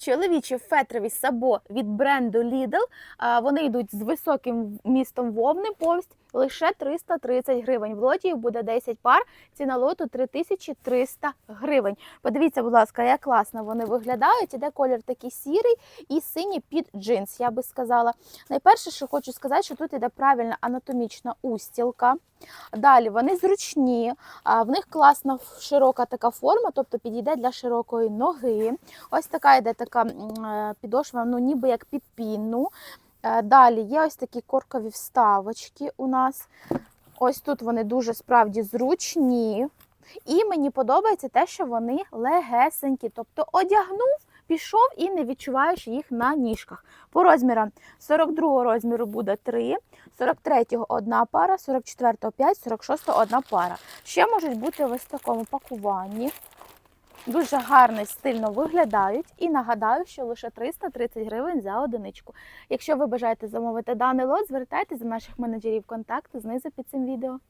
Чоловічі фетрові сабо від бренду Lidl. Вони йдуть з високим містом вовни повсть лише 330 гривень. В лоті буде 10 пар. Ціна лоту 3300 гривень. Подивіться, будь ласка, як класно вони виглядають. Іде колір такий сірий і синій під джинс, я би сказала. Найперше, що хочу сказати, що тут іде правильна анатомічна устілка. Далі вони зручні, в них класна широка така форма, тобто підійде для широкої ноги. Ось така йде така е, підошва, ну ніби як під пінну. Е, Далі є ось такі коркові вставочки у нас. Ось тут вони дуже справді зручні. І мені подобається те, що вони легесенькі. Тобто одягнув, пішов і не відчуваєш їх на ніжках. По розмірам 42 розміру буде 3, 43-го одна пара, 44-го 5, 46-го одна пара. Ще можуть бути ось в такому пакуванні. Дуже гарно і стильно виглядають. І нагадаю, що лише 330 гривень за одиничку. Якщо ви бажаєте замовити даний лот, звертайтеся до наших менеджерів контакту знизу під цим відео.